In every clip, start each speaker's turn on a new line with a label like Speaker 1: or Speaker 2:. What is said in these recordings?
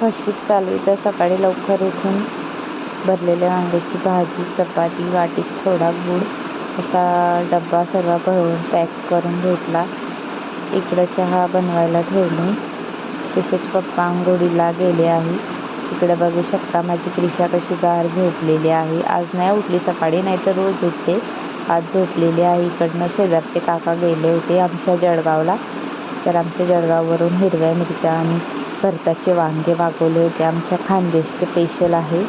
Speaker 1: फशीत चालू तर सकाळी लवकर उठून भरलेल्या वांग्याची भाजी चपाती वाटीत थोडा गूळ असा डब्बा सर्व भरून पॅक करून घेतला. इकडं चहा बनवायला ठेवली. तसेच पप्पा आंघोळीला गेले आहे. इकडे बघू शकता माझी क्रिशा कशी गार झोपलेली आहे. आज नाही उठली सकाळी नाही तर रोज उठते. आज झोपलेली आहे. इकडनं शेजारचे काका गेले होते आमच्या जळगावला. तर आमच्या जळगाववरून हिरव्या मिरच्या आणि करताचे वांगे मागवले होते आमच्या खानदेशचं स्पेशल आहे.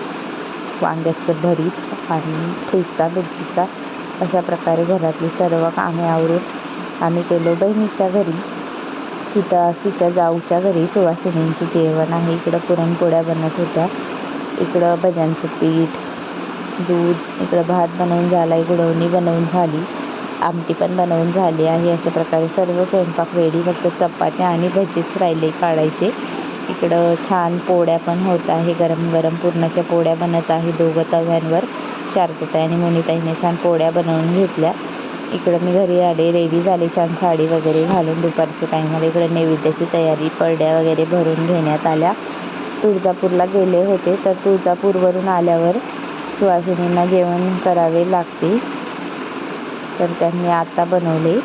Speaker 1: वांग्याचं भरीत आणि ठेचा मिरचीचा अशा प्रकारे घरातली सर्व कामे आवरून आम्ही गेलो बहिणीच्या घरी तिथं तिच्या जाऊच्या घरी सुवासिनींचे जेवण आहे. इकडं पुरणपोळ्या बनत होत्या. इकडं भज्यांचं पीठ दूध इकडं भात बनवून झाला गुडवणी बनवून झाली. आमटी पण बनवून झाली आहे. अशा प्रकारे सर्व स्वयंपाक रेडी फक्त चपात्या आणि भजीच राहिले काढायचे. इकडं छान पोळ्या पण होत आहे. गरम गरम पुरणाच्या पोळ्या बनत आहे दोघं तव्यांवर. शारदाताई आणि मुनीताईने छान पोळ्या बनवून घेतल्या. इकडं मी घरी आले रेडी झाले छान साडी वगैरे घालून दुपारच्या टाईमला इकडं नैवेद्याची तयारी पडद्या वगैरे भरून घेण्यात आल्या. तुळजापूरला गेले होते तर तुळजापूरवरून आल्यावर सुवासिनींना जेवण करावे लागते. तर त्यांनी आता बनवले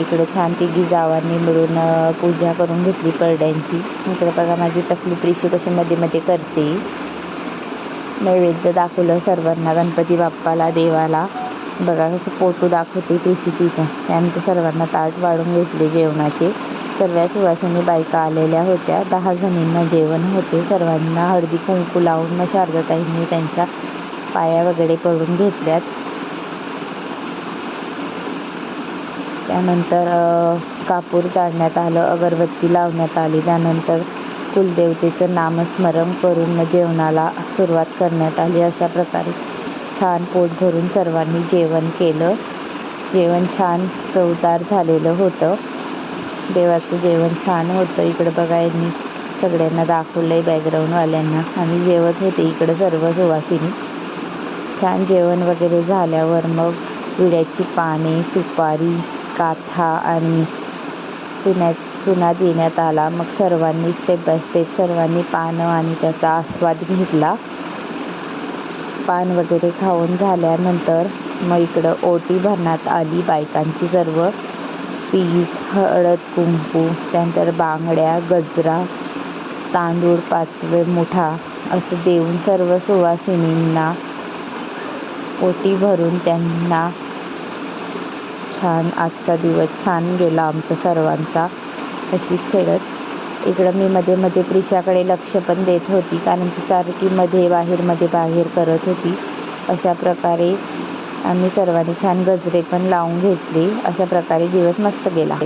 Speaker 1: इकडं छान तिघी जावांनी मिळून पूजा करून घेतली परड्यांची. इकडं बघा माझी टकली प्रिशी कशी मध्ये मध्ये करते. नैवेद्य दाखवलं सर्वांना गणपती बाप्पाला देवाला. बघा कसं पोटू दाखवते प्रिशी तिथं त्यानंतर सर्वांना ताट वाढून घेतले जेवणाचे. सर्व सुवासिनी बायका आलेल्या होत्या. दहा जणींना जेवण होते. सर्वांना हळदी कुंकू लावून मग शारदाताईंनी त्यांच्या पाया वगैरे पडून घेतल्यात. त्यानंतर कापूर जाळण्यात आलं अगरबत्ती लावण्यात आली. त्यानंतर कुलदेवतेचं नामस्मरण करून जेवणाला सुरुवात करण्यात आली. अशा प्रकारे छान पोट भरून सर्वांनी जेवण केलं. जेवण छान चवदार झालेलं होतं. देवाचं जेवण छान होतं. इकडं बघा यांनी सगळ्यांना दाखवलं आहे बॅकग्राऊंडवाल्यांना. आणि जेवत होते इकडं सर्व सुवासिनी. छान जेवण वगैरे झाल्यावर मग विड्याची पाने सुपारी काथा आणि चुन्या चुना देण्यात आला. मग सर्वांनी स्टेप बाय स्टेप सर्वांनी पानं आणि त्याचा आस्वाद घेतला. पान वगैरे खाऊन झाल्यानंतर मग इकडं ओटी भरण्यात आली बायकांची सर्व. पीस हळद कुंकू त्यानंतर बांगड्या गजरा तांदूळ पाचवे मोठा असं देऊन सर्व सुवासिनींना ओटी भरून त्यांना छान आजचा दिवस छान गेला आमचा सर्वांचा अशी खेळत. इकडं मी मध्ये मध्ये प्रिशाकडे लक्ष पण देत होती कारण ती सारखी मध्ये बाहेर मध्ये बाहेर करत होती. अशा प्रकारे आम्ही सर्वांनी छान गजरे पण लावून घेतले. अशा प्रकारे दिवस मस्त गेला.